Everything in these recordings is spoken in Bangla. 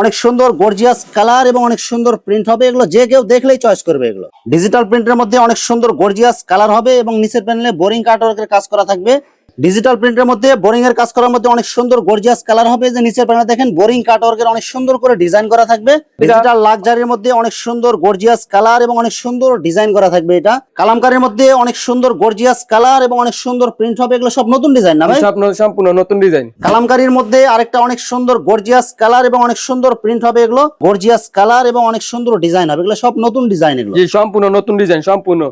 অনেক সুন্দর গর্জিয়াস কালার এবং অনেক সুন্দর প্রিন্ট হবে। এগুলো যে কেউ দেখলেই চয়েস করবে এগুলো। ডিজিটাল প্রিন্টের মধ্যে অনেক সুন্দর গর্জিয়াস কালার হবে এবং নিচের প্যানেলে বোরিং কাটওয়ার্কের কাজ করা থাকবে। ডিজিটাল প্রিন্টের মধ্যে বোরিং এর কাজ করার মধ্যে অনেক সুন্দর গর্জিয়াস কালার হবে। যে নিচের প্যানেলে দেখেন বোরিং কাটওয়ার্কের অনেক সুন্দর করে ডিজাইন করা থাকবে। ডিজিটাল লাক্সারির মধ্যে অনেক সুন্দর গর্জিয়াস কালার এবং অনেক সুন্দর ডিজাইন করা থাকবে এটা। কালামকারের মধ্যে অনেক সুন্দর গর্জিয়াস কালার এবং অনেক সুন্দর প্রিন্ট হবে। এগুলো সব নতুন ডিজাইন না ভাই? সব সম্পূর্ণ নতুন ডিজাইন কালামকারীর মধ্যে আরেকটা অনেক সুন্দর গর্জিয়াস কালার এবং অনেক সুন্দর প্রিন্ট হবে এগুলো। গর্জিয়াস কালার এবং অনেক সুন্দর ডিজাইন হবে। এগুলো সব নতুন ডিজাইন এগুলো। জি সম্পূর্ণ নতুন ডিজাইন সম্পূর্ণ।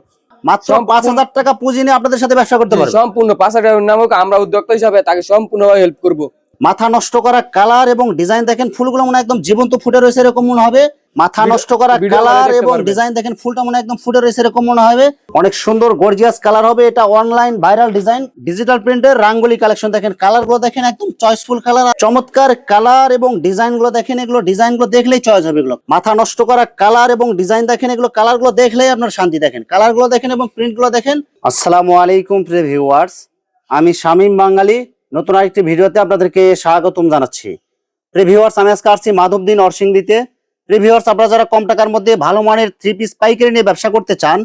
মাত্র পাঁচ হাজার টাকা পুঁজি নিয়ে আপনাদের সাথে ব্যবসা করতে পারবে। সম্পূর্ণ পাঁচ হাজার নামক আমরা উদ্যোক্তা হিসাবে তাকে সম্পূর্ণভাবে হেল্প করব। মাথা নষ্ট করা কালার এবং ডিজাইন দেখেন ফুলগুলো মনে একদম জীবন্ত ফুটে রয়েছে এরকম মনে হবে। মাথা নষ্ট করা কালার এবং ডিজাইন দেখেন ফুলটা মনে একদম ফুটে রয়েছে এরকম মনে হবে। অনেক সুন্দর গর্জিয়াস কালার হবে। এটা অনলাইন ভাইরাল ডিজাইন ডিজিটাল প্রিন্টের রাঙ্গুলি কালেকশন দেখেন। কালারগুলো দেখেন একদম চয়েসফুল কালার চমৎকার কালার এবং ডিজাইনগুলো দেখেন এগুলো ডিজাইনগুলো দেখলেই চয়েস হবে এগুলো। মাথা নষ্ট করা কালার এবং ডিজাইন দেখেন এগুলো কালারগুলো দেখলেই আপনার শান্তি দেখেন। কালারগুলো দেখেন এবং প্রিন্টগুলো দেখেন। আসসালামু আলাইকুম প্রিয় ভিউয়ার্স আমি শামীম বাঙালি। নতুন আরেকটি ভিডিওতে আপনাদেরকে স্বাগতম জানাচ্ছি। রিভিউয়ার্স আমি আজকে আসছি মাধবদিন অরসিংদিতে রিভিউয়ার্স আপনারা যারা কম টাকার মধ্যে ভালো মানের থ্রি পিস পাইকারি নিয়ে ব্যবসা করতে চান,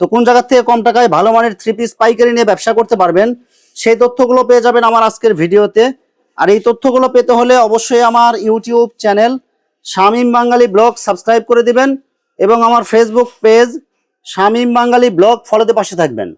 তো কোন জায়গা থেকে কম টাকায় ভালো মানের থ্রি পিস পাইকারি নিয়ে ব্যবসা করতে পারবেন, সেই তথ্যগুলো পেয়ে যাবেন আমার আজকের ভিডিওতে। আর এই তথ্যগুলো পেতে হলে অবশ্যই আমার YouTube channel Shamim Bangali blog subscribe করে দিবেন এবং আমার Facebook page Shamim Bangali blog ফলোতে পাশে থাকবেন।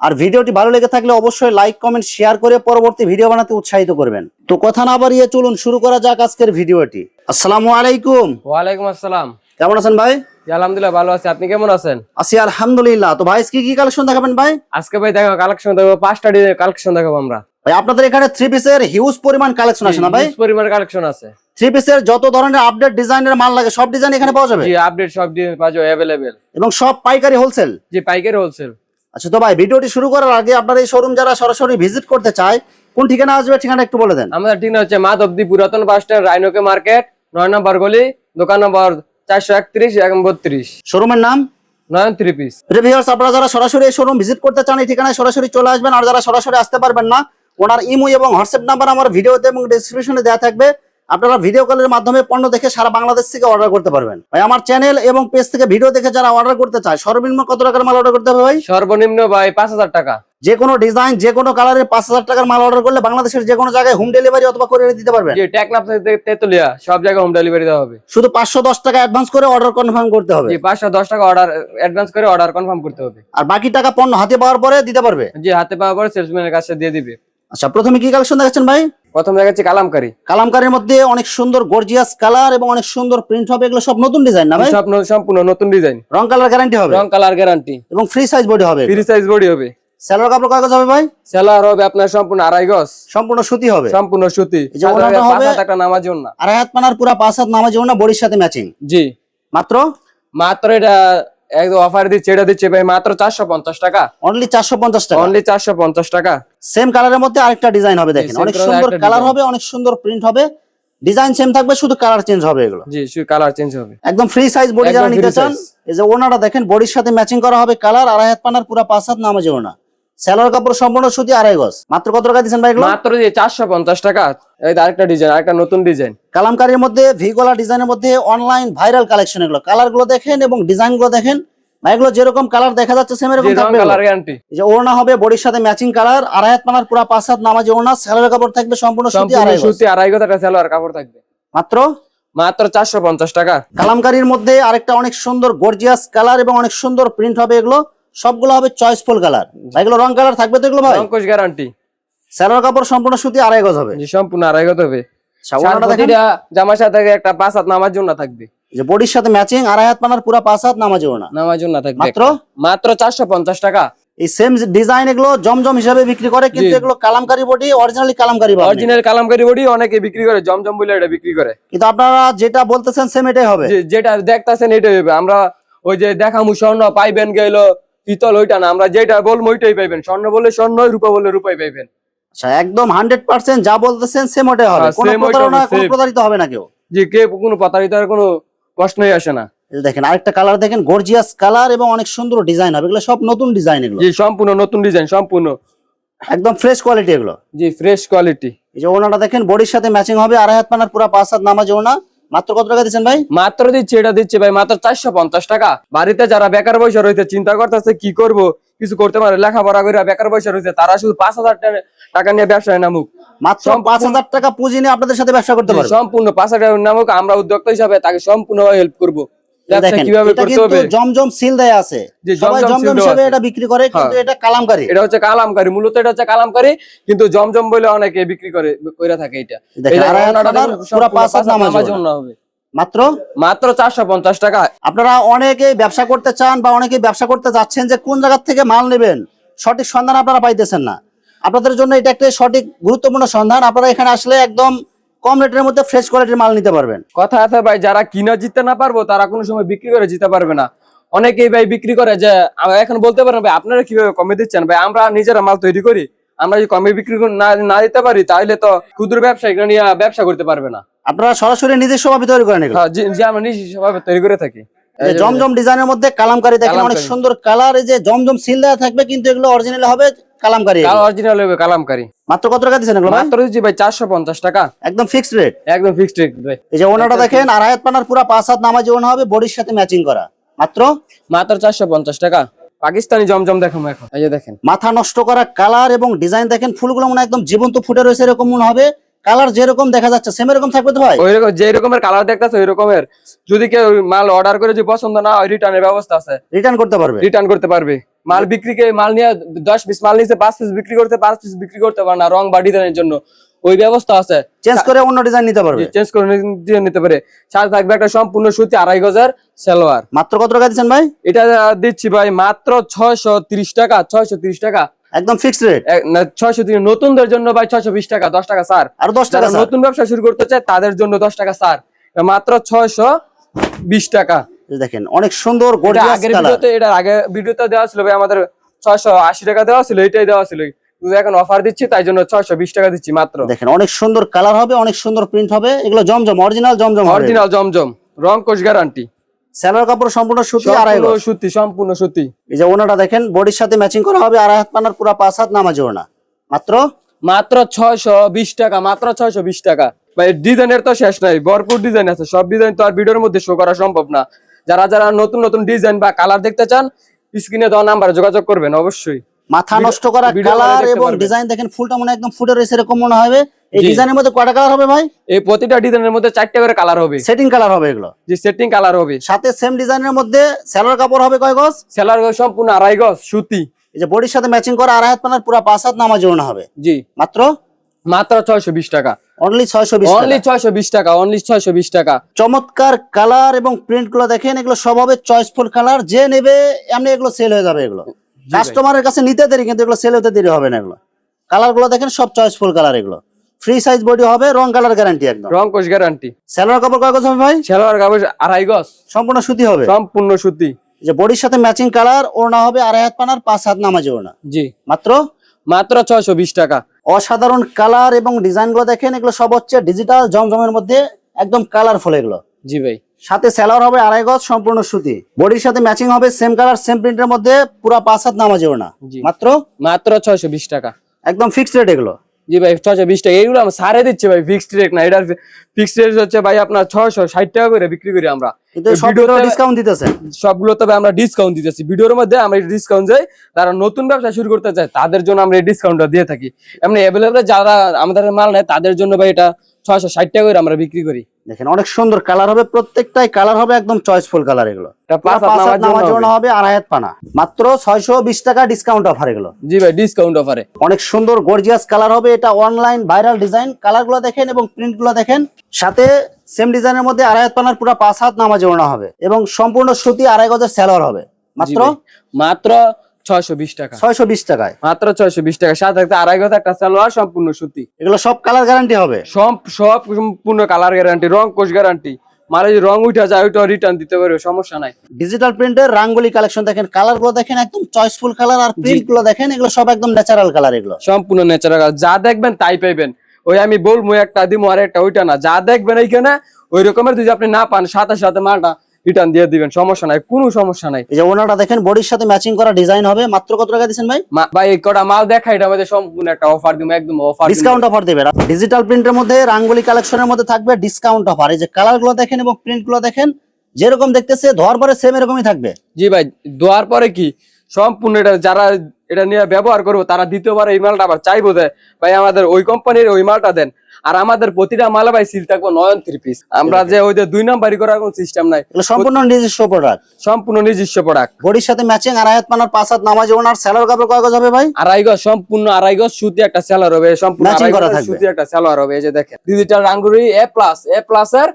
আর ভিডিওটি ভালো লেগে থাকলে অবশ্যই লাইক কমেন্ট শেয়ার করে পরবর্তী ভিডিও বানাতে উৎসাহিত করবেন। তো কথা না বাড়িয়ে চলুন শুরু করা যাক আজকের ভিডিওটি। আসসালামু আলাইকুম। ওয়ালাইকুম আসসালাম। কেমন আছেন ভাই? আলহামদুলিল্লাহ ভালো আছি। আপনি কেমন আছেন? আছি আলহামদুলিল্লাহ। তো ভাই কি কি কালেকশন দেখাবেন ভাই? আজকে ভাই দেখো কালেকশন দেখো পাঁচটা ডিজাইন কালেকশন দেখাবো আমরা। ভাই আপনাদের এখানে থ্রি পিসের হিউজ পরিমাণ কালেকশন আছে না ভাই? Huge পরিমাণ কালেকশন আছে। থ্রি পিসের যত ধরনের আপডেট ডিজাইনের মাল লাগে সব ডিজাইন এখানে পাওয়া যাবে? জি আপডেট সব ডিজাইন পাওয়া যাবে অ্যাভেলেবেল এবং সব পাইকারি হোলসেল জি পাইকারি হোলসেল আচ্ছা তো ভাই ভিডিওটি শুরু করার আগে আপনার এই শোরুম যারা সরাসরি ভিজিট করতে চায় কোন ঠিকানা আসবে ঠিকানা একটু বলে দেন। আমাদের ঠিকানা হচ্ছে মাধবদী পুরাতন বাস স্ট্যান্ড রাইনোকে মার্কেট নয় নম্বর গলি দোকান নম্বর চারশো একত্রিশ এবং বত্রিশ শোরুমের নাম? নয়ন থ্রি পিস রিভিউয়ার্স আপনারা যারা সরাসরি এই শোরুম ভিজিট করতে চান এই ঠিকানায় সরাসরি চলে আসবেন। আর যারা সরাসরি আসতে পারবেন না ওনার ইমো এবং হোয়াটসঅ্যাপ নাম্বার আমার ভিডিওতে এবং ডেসক্রিপশনে দেওয়া থাকবে। আপনারা ভিডিও কলের মাধ্যমে পণ্য দেখে সারা বাংলাদেশ থেকে অর্ডার করতে পারবেন। ভাই আমার চ্যানেল এবং পেজ থেকে ভিডিও দেখে যারা অর্ডার করতে চায় সর্বনিম্ন কত টাকার মাল অর্ডার করতে হবে ভাই? সর্বনিম্ন ভাই পাঁচ হাজার টাকা। যে কোনো ডিজাইন যে কোনো কালারের পাঁচ হাজার টাকার মাল অর্ডার করলে বাংলাদেশের যে কোনো জায়গায় হোম ডেলিভারি অথবা করে দিতে পারবেন। তেতুলিয়া সব জায়গায় হোম ডেলিভারি দেওয়া হবে। শুধু পাঁচশো দশ টাকা অ্যাডভান্স করে অর্ডার কনফার্ম করতে হবে। জি পাঁচশো দশ টাকা অর্ডার অ্যাডভান্স করে অর্ডার কনফার্ম করতে হবে। আর বাকি টাকা পণ্য হাতে পাওয়ার পরে দিতে পারবে। জি হাতে পাওয়ার পরে সেলসম্যানের কাছে দিয়ে দিবে। আচ্ছা প্রথমে কি কালেকশন দেখাচ্ছেন ভাই? প্রথম দেখাচ্ছি কালামকারি। কালামকারের মধ্যে অনেক সুন্দর গর্জিয়াস কালার এবং অনেক সুন্দর প্রিন্ট হবে। এগুলো সব নতুন ডিজাইন না ভাই? সব ন- সম্পূর্ণ নতুন ডিজাইন। রং কালার গ্যারান্টি হবে? রং কালার গ্যারান্টি। এবং ফ্রি সাইজ বডি হবে? ফ্রি সাইজ বডি হবে। স্যালোর কাপড় কাগজ হবে ভাই? সেলার হবে আপনার সম্পূর্ণ আড়াই গজ। সম্পূর্ণ সুতি হবে? সম্পূর্ণ সুতি। হবে- একটা নামার জন্য আড়াই হাত পানার পুরা পাঁচ হাত নামাজ না বডির সাথে ম্যাচিং জি। মাত্র? মাত্র এটা একদম অফার দিচ্ছে এটা দিচ্ছে ভাই মাত্র চারশো পঞ্চাশ টাকা। অনলি চারশো পঞ্চাশ টাকা। অনলি চারশো পঞ্চাশ টাকা। সেম কালারের মধ্যে আরেকটা ডিজাইন হবে দেখেন। অনেক সুন্দর কালার হবে অনেক সুন্দর প্রিন্ট হবে। ডিজাইন সেম থাকবে শুধু কালার চেঞ্জ হবে এগুলো। জি শুধু কালার চেঞ্জ হবে। একদম ফ্রি সাইজ বডি যারা নিতে চান এই যে ওনাটা দেখেন বডির সাথে ম্যাচিং করা হবে কালার আর হাত পানার পুরা পাঁচ হাত নামাজে ওনা। স্যালোর কাপড় সম্পূর্ণ সুতি আড়াই গজ। মাত্র কত টাকা দিচ্ছেন ভাই মাত্র চারশো পঞ্চাশ টাকা। এই আরেকটা ডিজাইন আরেকটা নতুন ডিজাইন কালামকারীর মধ্যে ভিগোলা ডিজাইনের মধ্যে অনলাইন ভাইরাল কালেকশন এগুলো। কালারগুলো দেখেন এবং ডিজাইনগুলো দেখেন। ভাই এগুলো যেরকম কালার দেখা যাচ্ছে সেম এরকম থাকবে কালার গ্যারান্টি যে ওড়না হবে বডির সাথে ম্যাচিং কালার আড়াই হাত পানার পুরা পাঁচ হাত নামাজে ওড়না স্যালোর কাপড় থাকবে সম্পূর্ণ সুতি আড়াই সুতি আড়াই গজ একটা সেলোয়ার কাপড় থাকবে। মাত্র? মাত্র চারশো পঞ্চাশ টাকা। কালামকারীর মধ্যে আরেকটা অনেক সুন্দর গর্জিয়াস কালার এবং অনেক সুন্দর প্রিন্ট হবে এগুলো। সবগুলো হবে চয়েসফুল কালার ভাই এগুলো রং কালার থাকবে তো এগুলো ভাই? অঙ্কুশ গ্যারান্টি স্যালোর কাপড় সম্পূর্ণ সুতি আড়াই গজ হবে। জি সম্পূর্ণ আড়াই গজ হবে। জামার সাথে একটা পাঁচ হাত নামার জন্য থাকবে। যে বডির সাথে ম্যাচিং আড়াই হাত পানার পুরা পাঁচ হাত নামাজে ওড়না নামার জন্য থাকবে। মাত্র? মাত্র চারশো পঞ্চাশ টাকা। এই সেম ডিজাইন এগুলো জমজম হিসাবে বিক্রি করে কিন্তু এগুলো kalamkari body originally kalamkari body original kalamkari body অনেকে বিক্রি করে জমজম বলে এটা বিক্রি করে। কিন্তু আপনারা যেটা বলতেছেন সেম এটাই হবে। যেটা দেখতাছেন এটাই হবে। আমরা ওই যে দেখামু স্বর্ণ পাইবেন গেল পিতল ওইটা না আমরা যেটা বলব ওইটাই পাইবেন। স্বর্ণ বললে স্বর্ণ রূপা বললে রূপাই পাইবেন। আচ্ছা একদম হান্ড্রেড পার্সেন্ট যা বলতেছেন সেম ওটাই হবে। হ্যাঁ, কোনো প্রতারণা কোনো প্রতারিত হবে না কেউ। যে কে কোনো প্রতারিতার কোনো প্রশ্নই আসে না। দেখেন আরেকটা কালার দেখেন গর্জিয়াস কালার এবং অনেক সুন্দর ডিজাইন হবে। এগুলো সব নতুন ডিজাইন এগুলো। জি সম্পূর্ণ নতুন ডিজাইন সম্পূর্ণ। একদম ফ্রেশ কোয়ালিটি এগুলো। জি ফ্রেশ কোয়ালিটি এই যে ওনাটা দেখেন বডির সাথে ম্যাচিং হবে আড়াই হাত পানার পুরা পাঁচ হাত নামাজ ওনা মাত্র কত টাকা দিচ্ছেন ভাই? মাত্র দিচ্ছি এটা দিচ্ছি ভাই মাত্র চারশো পঞ্চাশ টাকা। বাড়িতে যারা বেকার পয়সা রয়েছে চিন্তা করতেছে কি করব? কিছু করতে পারে লেখাপড়া করে বেকার পয়সা রয়েছে তারা শুধু পাঁচ হাজার টাকা নিয়ে ব্যবসায় নামুক। মাত্র পাঁচ হাজার টাকা পুঁজি নিয়ে আপনাদের সাথে ব্যবসা করতে পারে সম্পূর্ণ পাঁচ হাজার টাকা নামুক আমরা উদ্যোক্তা হিসাবে তাকে সম্পূর্ণভাবে হেল্প করব। কীভাবে এটা করতে কিন্তু হবে? জমজম সিল দেয়া আছে। সবাই জমজম হিসেবে এটা বিক্রি করে কিন্তু হ্যাঁ। এটা কালামকারী। এটা হচ্ছে কালামকারী মূলত এটা হচ্ছে কালামকারী কিন্তু জমজম বলে অনেকে বিক্রি করে করে থাকে এটা। পুরা পাঁচ নামাজ হবে। মাত্র? মাত্র চারশো পঞ্চাশ টাকা। আপনারা অনেকে ব্যবসা করতে চান বা অনেকে ব্যবসা করতে যাচ্ছেন যে কোন জায়গা থেকে মাল নেবেন সঠিক সন্ধান আপনারা পাইতেছেন না। আপনাদের জন্য এটা একটা সঠিক গুরুত্বপূর্ণ সন্ধান। আপনারা এখানে আসলে একদম কম রেটের মধ্যে ফ্রেশ কোয়ালিটির মাল নিতে পারবেন। কথা আছে ভাই যারা কিনা জিততে না পারব তারা কোনো সময় বিক্রি করে জিতে পারবে না। অনেকেই ভাই বিক্রি করে যে এখন বলতে পারেন ভাই আপনারা কীভাবে কমে দিচ্ছেন? ভাই আমরা নিজেরা মাল তৈরি করি। আমরা যদি কমে বিক্রি করে না না দিতে পারি তাহলে তো ক্ষুদ্র ব্যবসায়ীরা নিয়ে ব্যবসা করতে পারবে না। আপনারা সরাসরি নিজের স্বভাবে তৈরি করেন হ্যাঁ, যে আমরা আমরা নিজস্বভাবে তৈরি করে থাকি। যে জমজম ডিজাইনের মধ্যে কালামকারী দেখেন অনেক সুন্দর কালার এই যে জমজম সিল দেওয়া থাকবে কিন্তু এগুলো অরিজিনাল হবে কালামকারী। কাল অরিজিনাল হবে কালামকারী। মাত্র কত টাকা দিচ্ছেন এগুলো মাত্র দিচ্ছি ভাই চারশো পঞ্চাশ টাকা। একদম ফিক্সড রেট একদম ফিক্সড রেট ভাই। এই যে ওনাটা দেখেন আর হায়াত পানার পুরো পাঁচ হাত নামাজ ওনা হবে বডির সাথে ম্যাচিং করা। মাত্র? মাত্র চারশো পঞ্চাশ টাকা। পাকিস্তানি জমজম দেখো এখন। এই যে দেখেন। মাথা নষ্ট করা কালার এবং ডিজাইন দেখেন ফুলগুলো মনে একদম জীবন্ত ফুটে রয়েছে এরকম মনে হবে। কালার যেরকম দেখা যাচ্ছে সেম এরকম থাকবে তো ভাই? ওই রকম যে রকমের কালার দেখতেছে ওই রকমের। যদি কেউ মাল অর্ডার করে যদি পছন্দ না হয় রিটার্নের ব্যবস্থা আছে। রিটার্ন করতে পারবে? রিটার্ন করতে পারবে। মাল বিক্রি কে মাল নিয়ে দশ পিস মাল নিচ্ছে পাঁচ পিস বিক্রি করতে পাঁচ পিস বিক্রি করতে পারে না রং বা ডিজাইনের জন্য। ওই ব্যবস্থা আছে। চেঞ্জ করে অন্য ডিজাইন নিতে পারবে? চেঞ্জ করে নি- দিয়ে নিতে পারে। সাথে থাকবে একটা সম্পূর্ণ সুতি আড়াই গজার সালোয়ার। মাত্র কত টাকা দিচ্ছেন ভাই? এটা দিচ্ছি ভাই মাত্র ছয়শো তিরিশ টাকা ছয়শো তিরিশ টাকা। একদম ফিক্সড রেট ছয়শো তিরিশ নতুনদের জন্য ভাই ছয়শো বিশ টাকা দশ টাকা স্যার। আর দশ টাকা নতুন ব্যবসা শুরু করতে চায় তাদের জন্য দশ টাকা স্যার। মাত্র ছয়শো বিশ টাকা। দেখেন অনেক সুন্দর গর্জিয়াস আগের ভিডিওতে এটা আগে ভিডিওতে দেওয়া ছিল ভাই আমাদের ছয়শো আশি টাকা দেওয়া ছিল এটাই দেওয়া ছিল। এখন অফার দিচ্ছি তাই জন্য ছয়শো বিশ টাকা দিচ্ছি মাত্র। দেখেন অনেক সুন্দর কালার হবে অনেক সুন্দর প্রিন্ট হবে। এগুলো জমজম অরিজিনাল জমজম অরিজিনাল জমজম রং কোষ গ্যারান্টি স্যালোয়ার কাপড় সম্পূর্ণ সুতি আড়াই সুতি সম্পূর্ণ সুতি। এই যে ওনাটা দেখেন বডির সাথে ম্যাচিং করা হবে আড়াই হাত পানার পুরো পাঁচ হাত নামাজি ওনা মাত্র? মাত্র ছয়শো বিশ টাকা মাত্র ছয়শো বিশ টাকা। ভাই ডিজাইনের তো শেষ নাই ভরপুর ডিজাইন আছে। সব ডিজাইন তো আর ভিডিওর মধ্যে শো করা সম্ভব না। যারা যারা নতুন নতুন ডিজাইন বা কালার দেখতে চান স্ক্রিনে দেওয়া নাম্বারে যোগাযোগ করবেন অবশ্যই। মাথা নষ্ট করা কালার এবং ডিজাইন দেখেন ফুলটা মনে একদম ফুটে রয়েছে এরকম মনে হবে। এই জি। ডিজাইনের মধ্যে কয়টা কালার হবে ভাই? এই প্রতিটা ডিজাইনের মধ্যে চারটে করে কালার হবে। সেটিং কালার হবে এগুলো। যে সেটিং কালার হবে। সাথে সেম ডিজাইনের মধ্যে স্যালোয়ার কাপড় হবে কয় গজ? সেলার সম্পূর্ণ আড়াই গজ সুতি। এই যে বডির সাথে ম্যাচিং করা আড়াই হাত পানার পুরো পাঁচ হাত নামাজি ওনা হবে। জি। মাত্র? মাত্র ছয়শো বিশ টাকা। অনলি ছয়শো বিশ অনলি ছয়শো বিশ টাকা অনলি ছয়শো বিশ টাকা। চমৎকার কালার এবং প্রিন্টগুলো দেখেন এগুলো সব হবে চয়েসফুল কালার যে নেবে এমনি এগুলো সেল হয়ে যাবে এগুলো। কাস্টমারের কাছে নিতে দেরি কিন্তু এগুলো সেল হতে দেরি হবে না এগুলো। কালারগুলো দেখেন সব চয়েসফুল কালার এগুলো। ফ্রি সাইজ বডি হবে রং কালার গ্যারান্টি একদম। রং কোষ গ্যারান্টি স্যালোয়ার কাপড় কয় গজ হবে ভাই? সেলার কাগজ আড়াই গজ। সম্পূর্ণ সুতি হবে? সম্পূর্ণ সুতি। যে বডির সাথে ম্যাচিং কালার ওড়না হবে আড়াই হাত পানার পাঁচ হাত নামাজি ওড়না। জি। মাত্র? মাত্র ছয়শো বিশ টাকা। অসাধারণ কালার এবং ডিজাইনগুলো দেখেন এগুলো সব হচ্ছে ডিজিটাল জমজমের মধ্যে একদম কালারফুল এগুলো। জি ভাই। সাথে স্যালোয়ার হবে আড়াই গজ সম্পূর্ণ সুতি। বডির সাথে ম্যাচিং হবে সেম কালার সেম প্রিন্টের মধ্যে পুরো পাঁচ হাত নামাজি ওড়না। জি। মাত্র? মাত্র ছয়শো বিশ টাকা। একদম ফিক্সড রেট এগুলো। জি ভাই ছয়শো বিশ টাকা। এইগুলো আমরা সারে দিচ্ছি ভাই ফিক্সড রেট না। এটার ফিক্সড রেট হচ্ছে ভাই আপনার ছয়শো ষাট টাকা করে বিক্রি করি আমরা। ডিসকাউন্ট দিতেছেন সবগুলো তবে আমরা ডিসকাউন্ট দিতেছি। ভিডিওর মধ্যে আমরা ডিসকাউন্ট যাই যারা নতুন ব্যবসা শুরু করতে চায় তাদের জন্য আমরা এই ডিসকাউন্টটা দিয়ে থাকি। এমনি অ্যাভেলেবল যারা আমাদের মাল নেয় তাদের জন্য ভাই এটা ছয়শো ষাট টাকা করে আমরা বিক্রি করি। দেখেন অনেক সুন্দর কালার হবে প্রত্যেকটাই কালার হবে একদম চয়েসফুল কালার এগুলো। হবে। পানা। মাত্র ছয়শো বিশ টাকা ডিসকাউন্ট অফার এগুলো। জি ভাই ডিসকাউন্ট অফারে অনেক সুন্দর গর্জিয়াস কালার হবে এটা অনলাইন ভাইরাল ডিজাইন কালারগুলো দেখেন এবং প্রিন্টগুলো দেখেন সাথে সেম ডিজাইনের মধ্যে পানার পুরো পাঁচ হাত নামাজে ওড়না হবে এবং সম্পূর্ণ সুতি আড়াই গজের স্যালোয়ার হবে। মাত্র? মাত্র ছয়শো বিশ টাকা। ছয়শো বিশ টাকায়? মাত্র ছয়শো বিশ টাকা। সাথে থাকতে আড়াই গজ একটা সালোয়ার সম্পূর্ণ সুতি। এগুলো সব কালার গ্যারান্টি হবে? সব সব সম্পূর্ণ কালার গ্যারান্টি রং কোষ গ্যারান্টি মানে রং উঠে যায় ওইটা রিটার্ন দিতে পারবে সমস্যা নাই। ডিজিটাল প্রিন্টের রাঙ্গুলি কালেকশন দেখেন কালারগুলো দেখেন একদম চয়েসফুল কালার আর প্রিন্টগুলো দেখেন এগুলো সব একদম ন্যাচারাল কালার এগুলো। সম্পূর্ণ ন্যাচারাল যা দেখবেন তাই পাইবেন। ওই আমি বলব একটা দিমো আর একটা ওইটা না। যা দেখবেন এইখানে ওই রকমের যদি আপনি না পান সাথে সাথে মালটা রিটার্ন দিয়ে দিবেন সমস্যা নাই কোনো সমস্যা নাই। এই যে ওনাটা দেখেন বডির সাথে ম্যাচিং করা ডিজাইন হবে মাত্র কত টাকা দিচ্ছেন ভাই? ভাই এই কটা মাল দেখা এটা আমাদের সম্পূর্ণ একটা অফার দিব একদম অফার ডিসকাউন্ট অফার দেবে ডিজিটাল প্রিন্টের মধ্যে রাঙ্গুলি কালেকশনের মধ্যে থাকবে ডিসকাউন্ট অফার এই যে কালারগুলো দেখেন এবং প্রিন্টগুলো দেখেন যেরকম দেখতেছে ধর পরে সেম এরকমই থাকবে। জি ভাই ধোয়ার পরে কি? সম্পূর্ণ এটা যারা এটা নিয়ে ব্যবহার করব তারা দ্বিতীয়বার এই মালটা আবার চাইব দেয় ভাই আমাদের ওই কোম্পানির ওই মালটা দেন। আর আমাদের প্রতিটা মালে ভাই সিল থাকব নয়ন থ্রি পিস আমরা যে ওই যে দুই নাম্বারই করার কোনো সিস্টেম নাই। সম্পূর্ণ নিজস্ব প্রোডাক্ট সম্পূর্ণ নিজস্ব প্রোডাক্ট বডির সাথে ম্যাচিং আড়াই হাত পানার পাঁচ হাত নামাজ ওনার স্যালার কাপড় কয় গজ হবে ভাই? আড়াই গজ সম্পূর্ণ আড়াই গজ সুতি একটা সেলার হবে সম্পূর্ণ। সুতি একটা সেলার হবে এই যে দেখেন। Digital Rangoli A plus A plus এর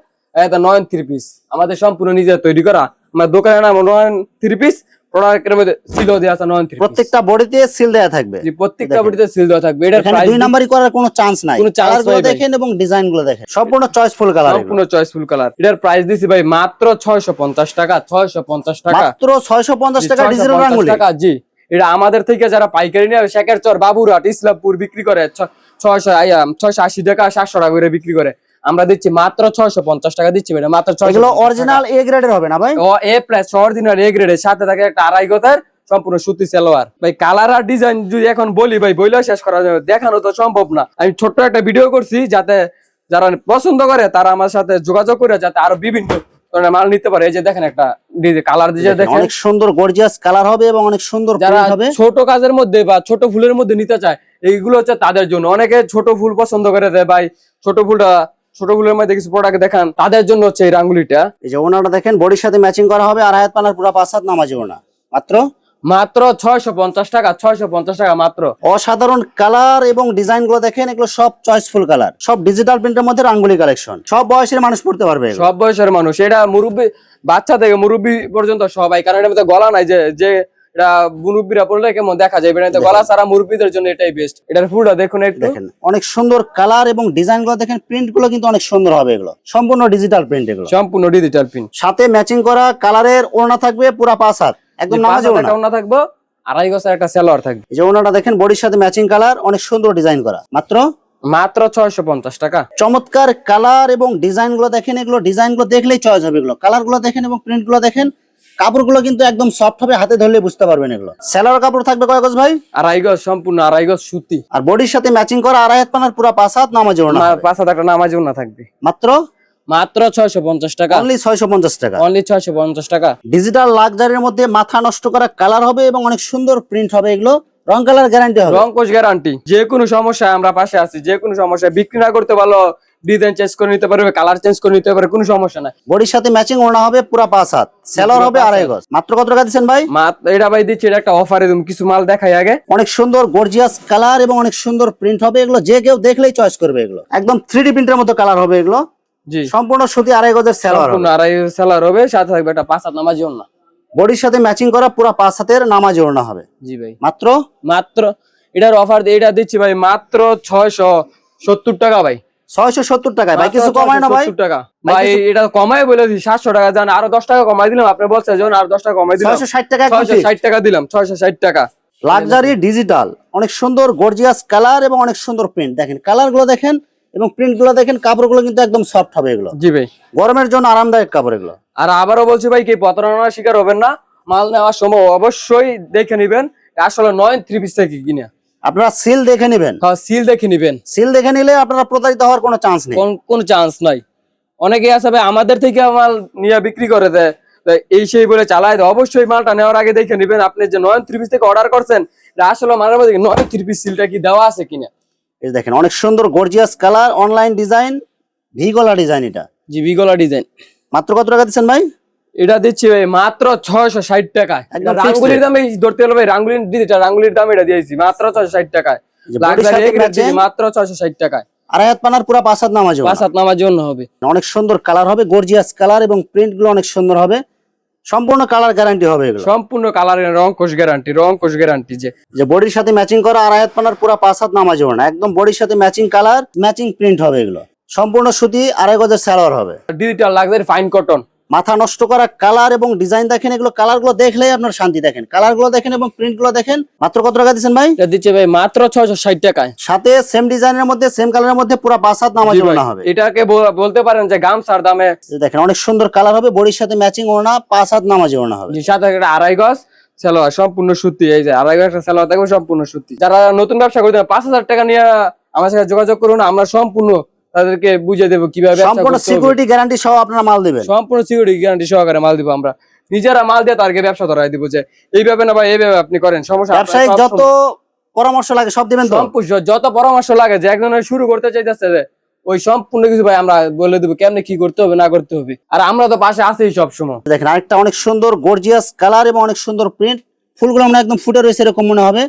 নয়ন থ্রি পিস আমাদের সম্পূর্ণ নিজে তৈরি করা। আমার দোকানের নাম নয়ন থ্রি পিস প্রোডাক্টের মধ্যে সিল দেওয়া আছে নয়ন থ্রি প্রত্যেকটা বডিতে সিল দেয়া থাকবে। প্রত্যেকটা বডিতে সিল দেওয়া থাকবে। এখানে প্রাইস দুই নাম্বারই করার কোনো চান্স নাই। কোনো নাই দেখেন এবং ডিজাইনগুলো দেখেন। সম্পূর্ণ চয়েসফুল কালার সম্পূর্ণ চয়েসফুল কালার এটার প্রাইস দিছি ভাই মাত্র 650 টাকা 650 টাকা। মাত্র ছয়শো পঞ্চাশ জি, টাকা ডিজিটাল 650 রাঙ্গুলি টাকা জি। এটা আমাদের থেকে যারা পাইকারি নেবে শেখের চর বাবুরহাট ইসলামপুর বিক্রি করে ছয়শো ছয়শো আশি টাকা সাতশো টাকা করে বিক্রি করে। আমরা দিচ্ছি মাত্র ছয়শো পঞ্চাশ টাকা দিচ্ছি ভাই মাত্র ছয়শো অরিজিনাল এ গ্রেডের হবে না ভাই? ও এ প্লাস অরিজিনাল এ গ্রেডের সাথে থাকে একটা আড়াই গতার সম্পূর্ণ সুতি সালোয়ার। ভাই কালার আর ডিজাইন যদি এখন বলি ভাই বইলেও শেষ করা যাবে দেখানো তো সম্ভব না। আমি ছোট্ট একটা ভিডিও করছি যাতে যারা পছন্দ করে তারা আমার সাথে যোগাযোগ করে যাতে আরও বিভিন্ন মাল নিতে পারে। এই যে দেখেন একটা কালার দিয়ে দেখেন, দেখেন। অনেক সুন্দর গর্জিয়াস কালার হবে এবং অনেক সুন্দর যারা ছোট কাজের মধ্যে বা ছোট ফুলের মধ্যে নিতে চায় এইগুলো হচ্ছে তাদের জন্য। অনেকে ছোট ফুল পছন্দ করে দেয় ভাই ছোট ফুলটা ছোট ফুলের মধ্যে কিছু প্রোডাক্ট দেখান। তাদের জন্য হচ্ছে এই রাঙ্গুলিটা। এই যে ওনাটা দেখেন বডির সাথে ম্যাচিং করা হবে আর হায়াত পানার পুরো পাঁচ হাত নামাজি ওনা। মাত্র? মাত্র ছয়শো পঞ্চাশ টাকা ছয়শো পঞ্চাশ টাকা মাত্র। অসাধারণ কালার এবং ডিজাইনগুলো দেখেন এগুলো সব চয়েসফুল কালার সব ডিজিটাল প্রিন্টের মধ্যে রাঙ্গুলি কালেকশন সব বয়সের মানুষ পড়তে পারবে সব বয়সের মানুষ। এটা মুরব্বী বাচ্চা থেকে মুরব্বী পর্যন্ত সবাই কারণ এটার মধ্যে গলা নাই যে যে এটা মুরব্বীরা পড়লে কেমন দেখা যায় এটা গলা ছাড়া মুরব্বীদের জন্য এটাই বেস্ট এটার ফুলটা দেখুন একটু। দেখেন অনেক সুন্দর কালার এবং ডিজাইনগুলো দেখেন প্রিন্টগুলো কিন্তু অনেক সুন্দর হবে এগুলো। সম্পূর্ণ ডিজিটাল প্রিন্ট এগুলো। সম্পূর্ণ ডিজিটাল পিন সাথে ম্যাচিং করা কালারের ওড়না থাকবে পুরা পাঁচ হাত। একদম নামাজি ওড়না। না থাকব আড়াই গছের একটা সেলোয়ার থাকবে। এই যে ওনাটা দেখেন বডির সাথে ম্যাচিং কালার অনেক সুন্দর ডিজাইন করা। মাত্র? মাত্র ছয়শো পঞ্চাশ টাকা। চমৎকার কালার এবং ডিজাইনগুলো দেখেন এগুলো ডিজাইনগুলো দেখলেই চয়েস হবে এগুলো। কালারগুলো দেখেন এবং প্রিন্টগুলো দেখেন কাপড়গুলো কিন্তু একদম সফট হবে হাতে ধরলে বুঝতে পারবেন এগুলো। সেলার কাপড় থাকবে কয় গজ ভাই? আড়াই গজ সম্পূর্ণ আড়াই গজ সুতি। আর বডির সাথে ম্যাচিং করা আড়াই হাত পানার পুরা পাঁচ হাত নামাজ ওড়না পাঁচ হাজার একটা নামাজও না থাকবে। মাত্র? মাত্র ছয়শো পঞ্চাশ টাকা। অনলি ছয়শো পঞ্চাশ টাকা। অনলি ছয়শো পঞ্চাশ টাকা। ডিজিটাল লাক্সারির মধ্যে মাথা নষ্ট করা কালার হবে এবং অনেক সুন্দর প্রিন্ট হবে এগুলো। রং কালার গ্যারান্টি হবে। রং কোচ গ্যারান্টি যে কোনো সমস্যায় আমরা পাশে আছি যে কোনো সমস্যা বিক্রি না করতে পারল ডিজাইন চেঞ্জ করে নিতে পারবে কালার চেঞ্জ করে নিতে পারবে কোনো সমস্যা নাই। বডির সাথে ম্যাচিং ওড়না হবে পুরা পাঁচ হাত। সেলার হবে আড়াই গজ। মাত্র কত টাকা দিচ্ছেন ভাই? এটা ভাই দিচ্ছি এটা একটা অফারে তুমি কিছু মাল দেখাই আগে। অনেক সুন্দর গর্জিয়াস কালার এবং অনেক সুন্দর প্রিন্ট হবে এগুলো। যে কেউ দেখলেই চয়েস করবে এগুলো। একদম থ্রি প্রিন্টের মতো কালার হবে এগুলো। জি। সম্পূর্ণ সুতি আড়াই গজের সেলার সম্পূর্ণ আড়াই সেলার হবে সাথে থাকবে একটা পাঁচ হাত নামাজিও না বডির সাথে ম্যাচিং করা পুরা পাঁচ হাতের নামাজ ওড়না হবে। জি ভাই। মাত্র? মাত্র এটার অফার এটা দিচ্ছি ভাই মাত্র ছয়শো সত্তর টাকা ভাই। ছয়শো সত্তর টাকায়। ভাই কিছু কমায় না ভাই? 670 টাকা। ভাই এটা দিই সাতশো টাকা জান আরও দশ টাকা কমাই দিলাম আপনি বলছেন যখন আরও দশ টাকা কমাই দিলাম। ছয়শো ষাট টাকা ছয়শো ষাট টাকা দিলাম ছয়শো ষাট টাকা। লাক্সারি ডিজিটাল অনেক সুন্দর গর্জিয়াস কালার এবং অনেক সুন্দর প্রিন্ট দেখেন কালারগুলো দেখেন এবং প্রিন্টগুলো দেখেন কাপড়গুলো কিন্তু একদম সফট হবে এগুলো। জি ভাই। গরমের জন্য আরামদায়ক কাপড় এগুলো। আর আবারও বলছি ভাই কি প্রতারণার শিকার হবেন না। মাল নেওয়ার সময় অবশ্যই দেখে নিবেন। আসলে নয় থ্রি পিস থেকে কিনা। আপনারা সিল দেখে নেবেন। হ্যাঁ সিল দেখে নিবেন। সিল দেখে নিলে আপনারা প্রতারিত হওয়ার কোনো চান্স নেই। কোন কোন চান্স নাই। অনেকে ভাই আমাদের থেকে মাল নিয়ে বিক্রি করে দেয়। এই সেই বলে চালায় দেয়। অবশ্যই মালটা নেওয়ার আগে দেখে নিবেন আপনি যে নয়ন থ্রি পিস থেকে অর্ডার করছেন। আসলে মালের মধ্যে নয়ন থ্রি পিস সিলটা কি দেওয়া আছে কিনা? এই দেখেন অনেক সুন্দর gorgeous colour online design V গলা ডিজাইন এটা। জি বিগলা ডিজাইন মাত্র কত টাকা দিচ্ছেন ভাই? এটা দিচ্ছি ভাই মাত্র ছয়শো ষাট টাকায়। রাঙ্গুলির। দামে ধরতে হলো ভাই রাঙ্গুলির দিদিটা রাঙ্গুলির দাম এটা দিয়েছি মাত্র ছয়শো ষাট টাকায়। মাত্র ছয়শো ষাট টাকায়। পানার পুরা নামাজ জন্য। হবে। অনেক সুন্দর কালার হবে গর্জিয়াস কালার এবং প্রিন্টগুলো অনেক সুন্দর হবে। সম্পূর্ণ কালার গ্যারান্টি হবে এগুলো। সম্পূর্ণ কালারের রং কোষ গ্যারান্টি রং কোষ গ্যারান্টি যে। যে বডির সাথে ম্যাচিং করা পানার পুরা নামাজ না একদম বডির সাথে ম্যাচিং কালার ম্যাচিং প্রিন্ট হবে এগুলো। সম্পূর্ণ সুতি আড়াই গজের স্যালোয়ার হবে। ডিজিটাল লাক্সারি ফাইন কটন মাথা নষ্ট করা কালার এবং ডিজাইন দেখেন এগুলো কালারগুলো দেখলেই আপনার শান্তি দেখেন। কালারগুলো দেখেন এবং প্রিন্টগুলো দেখেন। মাত্র কত টাকা দিচ্ছেন ভাই? দিচ্ছে ভাই মাত্র ছয়শো ষাট টাকায়। সাথে সেম ডিজাইনের মধ্যে সেম কালারের মধ্যে পুরো হাত নামাজ ওড়না হবে। এটাকে বলতে পারেন যে গামছার দামে। দেখেন অনেক সুন্দর কালার হবে বডির সাথে ম্যাচিং ওড়না পাঁচ হাত নামাজি ওড়না হবে। সাথে আড়াই গজ সালোয়ার সম্পূর্ণ সুতি এই যে আড়াই গজ সালোয়ার থাকবে সম্পূর্ণ সুতি। যারা নতুন ব্যবসা করতে পাঁচ হাজার টাকা নিয়ে আমার সাথে যোগাযোগ করুন আমরা সম্পূর্ণ তাদেরকে বুঝিয়ে দেবো কীভাবে সম্পূর্ণ সিকিউরিটি গ্যারান্টি সহ আপনারা মাল দিবেন। সম্পূর্ণ সিকিউরিটি গ্যারান্টি সহকারে মাল দিব আমরা। নিজেরা মাল দিয়ে তারকে ব্যবসা ধরাই দিব যে এইভাবে না ভাই এইভাবে আপনি করেন সমস্যা ব্যবসায়িক যত পরামর্শ লাগে সব দিবেন তো? সম্পূর্ণ যত পরামর্শ লাগে যে একজনের শুরু করতে চাইতেছে যে ওই সম্পূর্ণ কিছু ভাই আমরা বলে দেবো কেমনে কি করতে হবে না করতে হবে। আর আমরা তো পাশে আছি সব সময় দেখেন আরেকটা অনেক সুন্দর গর্জিয়াস কালার এবং অনেক সুন্দর প্রিন্ট ফুলগুলো আমরা একদম ফুটে রয়েছে এরকম মনে হবে।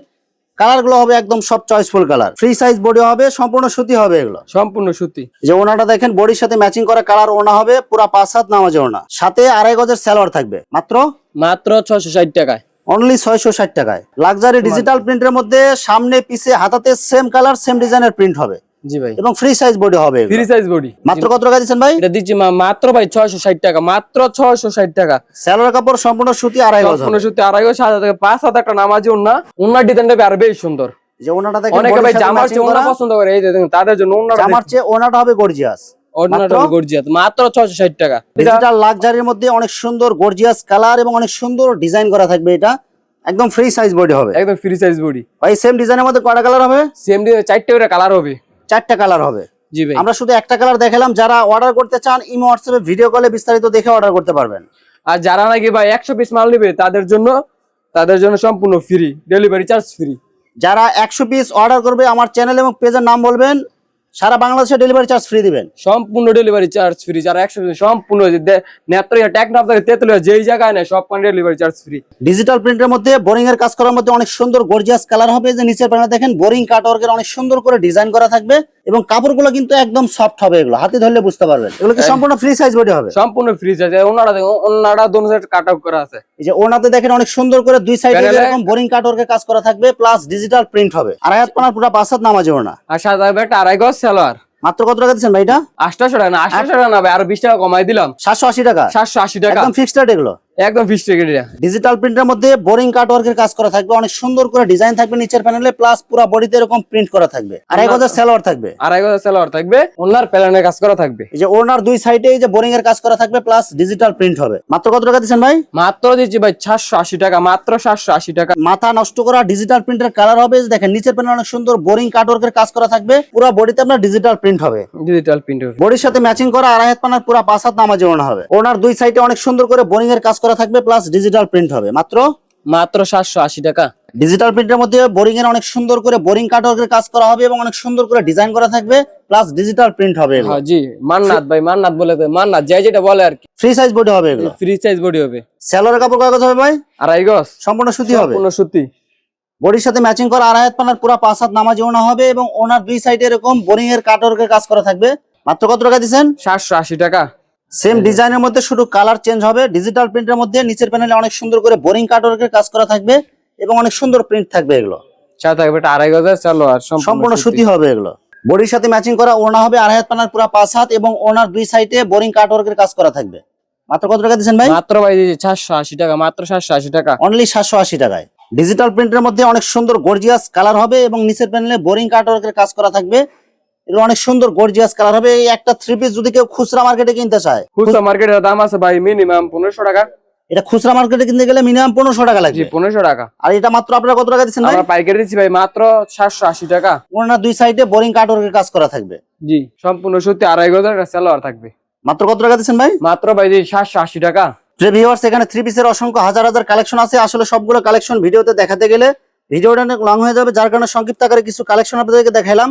কালারগুলো হবে একদম সব choiceful colour free size body হবে সম্পূর্ণ সুতি হবে এগুলো। সম্পূর্ণ সুতি। যে ওনাটা দেখেন বডির সাথে ম্যাচিং করা কালার ওনা হবে পুরা পাঁচ সাত নামাজে ওনা। সাথে আড়াই গজের স্যালোয়ার থাকবে। মাত্র? মাত্র ছয়শো ষাট টাকায়। অনলি ছয়শো ষাট টাকায়। লাক্সারি ডিজিটাল প্রিন্টের মধ্যে সামনে পিছে হাতাতে সেম কালার সেম ডিজাইনের প্রিন্ট হবে। জি ভাই। এবং ফ্রি সাইজ বডি হবে ফ্রি সাইজ বডি মাত্র কত টাকা দিচ্ছেন ভাই? এটা দিচ্ছি মাত্র ভাই ছয়শো ষাট টাকা মাত্র ছয়শো ষাট টাকা। স্যালোয়ার কাপড় সম্পূর্ণ সুতি আড়াই গজ সম্পূর্ণ সুতি আড়াই গজ টাকা নামাজি ডিজাইনটা আরও বেশ সুন্দর। যে ওনাটা দেখেন অনেকে ভাই জামার চেয়ে ওনা পছন্দ করে এই যে তাদের জন্য ওনার জামার চেয়ে ওনাটা হবে গর্জিয়াস অর্ডিনারি মাত্র? মাত্র ছয়শো ষাট টাকা। ডিজিটাল লাক্সারির মধ্যে অনেক সুন্দর গর্জিয়াস কালার এবং অনেক সুন্দর ডিজাইন করা থাকবে এটা। একদম ফ্রি সাইজ বডি হবে। একদম ফ্রি সাইজ বডি ভাই সেম ডিজাইনের মধ্যে কয়টা কালার হবে? সেম ডিজাইন চারটে করে কালার হবে। চারটা কালার হবে। জি ভাই। আমরা শুধু একটা কালার দেখালাম যারা অর্ডার করতে চান ইমো হোয়াটসঅ্যাপে ভিডিও কলে বিস্তারিত দেখে অর্ডার করতে পারবেন। আর যারা নাকি ভাই একশো পিস মাল নিবে তাদের জন্য তাদের জন্য সম্পূর্ণ ফ্রি ডেলিভারি চার্জ ফ্রি যারা একশো পিস অর্ডার করবে আমার চ্যানেল এবং পেজের নাম বলবেন সারা বাংলাদেশে ডেলিভারি চার্জ ফ্রি দিবেন। সম্পূর্ণ ডেলিভারি চার্জ ফ্রি যারা একশো সম্পূর্ণ নেত্রিয়া টেকনাফ থেকে তেতুলিয়া যেই জায়গায় নেয় সব ডেলিভারি চার্জ ফ্রি ডিজিটাল প্রিন্টের মধ্যে বোরিং এর কাজ করার মধ্যে অনেক সুন্দর গর্জিয়াস কালার হবে। যে নিচের প্যানেল দেখেন বোরিং কাটওয়ার্কের অনেক সুন্দর করে ডিজাইন করা থাকবে এবং কাপড়গুলো কিন্তু একদম সফট হবে এগুলো। হাতে ধরলে বুঝতে পারবেন। এগুলো কি সম্পূর্ণ ফ্রি সাইজ বডি হবে? সম্পূর্ণ ফ্রি চার্জ ওনারা দেখুন ওনারা দোনো সাইড কাট আউট করা আছে। এই যে ওনাতে দেখেন অনেক সুন্দর করে দুই সাইডে এরকম বোরিং কাটওয়ার্কের কাজ করা থাকবে প্লাস ডিজিটাল প্রিন্ট হবে। আড়াই হাত পানার পুরো পাঁচ হাত নামাজে ওনা আর সাত হাজার একটা আড়াই গজ সালোয়ার। মাত্র কত টাকা দিচ্ছেন ভাইটা আটশো টাকা না আটশো টাকা না ভাই আর বিশ টাকা কমাই দিলাম। সাতশো আশি টাকা। সাতশো আশি টাকা। একদম ফিক্সড রেট এগুলো? একদম ফিক্স টিকিট ডিজিটাল প্রিন্টের মধ্যে বোরিং কাটওয়ার্কের কাজ করা থাকবে অনেক সুন্দর করে ডিজাইন থাকবে নিচের প্যানেলে প্লাস পুরো বডিতে এরকম প্রিন্ট করা থাকবে। সালোয়ার থাকবে। সালোয়ার থাকবে ওনার কাজ করা থাকবে। এই যে ওনার দুই সাইডে এই যে বোরিং এর কাজ করা থাকবে প্লাস ডিজিটাল প্রিন্ট হবে। মাত্র কত টাকা দিচ্ছেন ভাই? মাত্র দিচ্ছি ভাই টাকা মাত্র টাকা। মাথা নষ্ট করা ডিজিটাল প্রিন্টের কালার হবে দেখেন নিচের প্যানেল অনেক সুন্দর বোরিং কাটওয়ার্কের কাজ করা থাকবে পুরো বডিতে আপনার ডিজিটাল প্রিন্ট হবে। ডিজিটাল প্রিন্ট বডির সাথে ম্যাচিং করা আড়াই হাত পানার পুরো পাঁচ হাত নামাজে ওনা হবে। ওনার দুই সাইডে অনেক সুন্দর করে বোরিং এর কাজ করা থাকবে প্লাস ডিজিটাল প্রিন্ট হবে। মাত্র? মাত্র সাতশো আশি টাকা। ডিজিটাল প্রিন্টের মধ্যে বোরিং এর অনেক সুন্দর করে বোরিং কাটওয়ার্কের কাজ করা হবে এবং অনেক সুন্দর করে ডিজাইন করা থাকবে প্লাস ডিজিটাল প্রিন্ট হবে হ্যাঁ জি। মান্নাত ভাই মান্নাত বলে তো মান্নাত যে যেটা বলে আর কি। ফ্রি সাইজ বডি হবে এগুলো। ফ্রি সাইজ বডি হবে। স্যালোয়ার কাপড় কাগজ হবে ভাই? আড়াই গজ। সম্পূর্ণ সুতি হবে। সম্পূর্ণ সুতি। বডির সাথে ম্যাচিং করা আড়াই হাত পানার পুরো পাঁচ হাত নামাজ ওনা হবে এবং ওনার দুই সাইডে এরকম বোরিং এর কাটওয়ার্কের কাজ করা থাকবে। মাত্র কত টাকা দিচ্ছেন? সাতশো আশি টাকা। সেম ডিজাইনের মধ্যে শুধু কালার চেঞ্জ হবে ডিজিটাল প্রিন্টের মধ্যে নিচের প্যানেলে অনেক সুন্দর করে বোরিং কাটওয়ার্কের কাজ করা থাকবে এবং অনেক সুন্দর প্রিন্ট থাকবে এগুলো। সাথে থাকবে একটা আড়াই গজের আর সম্পূর্ণ সুতি হবে এগুলো। বডির সাথে ম্যাচিং করা ওনা হবে আড়াই হাত পানার পুরো পাঁচ হাত এবং ওনার দুই সাইডে বোরিং কাটওয়ার্কের কাজ করা থাকবে। মাত্র কত টাকা দিচ্ছেন ভাই? মাত্র ভাই সাতশো আশি টাকা মাত্র সাতশো আশি টাকা। অনলি সাতশো আশি টাকায়। ডিজিটাল প্রিন্টের মধ্যে অনেক সুন্দর গর্জিয়াস কালার হবে এবং নিচের প্যানেলে বোরিং কাটওয়ার্কের কাজ করা থাকবে। এগুলো অনেক সুন্দর গর্জিয়াস কালার হবে। এই একটা থ্রি পিস যদি কেউ খুচরা মার্কেটে কিনতে চায় খুচরা মার্কেটের দাম আছে ভাই মিনিমাম পনেরোশো টাকা। এটা খুচরা মার্কেটে কিনতে গেলে মিনিমাম পনেরোশো টাকা লাগবে। পনেরোশো টাকা। আর এটা মাত্র আপনারা কত টাকা দিচ্ছেন ভাই? আমরা পাইকারি দিচ্ছি ভাই মাত্র সাতশো আশি টাকা। ওনার দুই সাইডে বোরিং কাটওয়ার্কের কাজ করা থাকবে। জি সম্পূর্ণ সত্যি আড়াই গজের একটা সালোয়ার থাকবে। মাত্র কত টাকা দিচ্ছেন ভাই? মাত্র ভাই সাতশো আশি টাকা। যে ভিউয়ার্স এখানে থ্রি পিসের অসংখ্য হাজার হাজার কালেকশন আছে। আসলে সবগুলো কালেকশন ভিডিওতে দেখাতে গেলে ভিডিওটা অনেক লং হয়ে যাবে। যার কারণে সংক্ষিপ্ত আকারে কিছু কালেকশন আপনাদেরকে দেখাইলাম।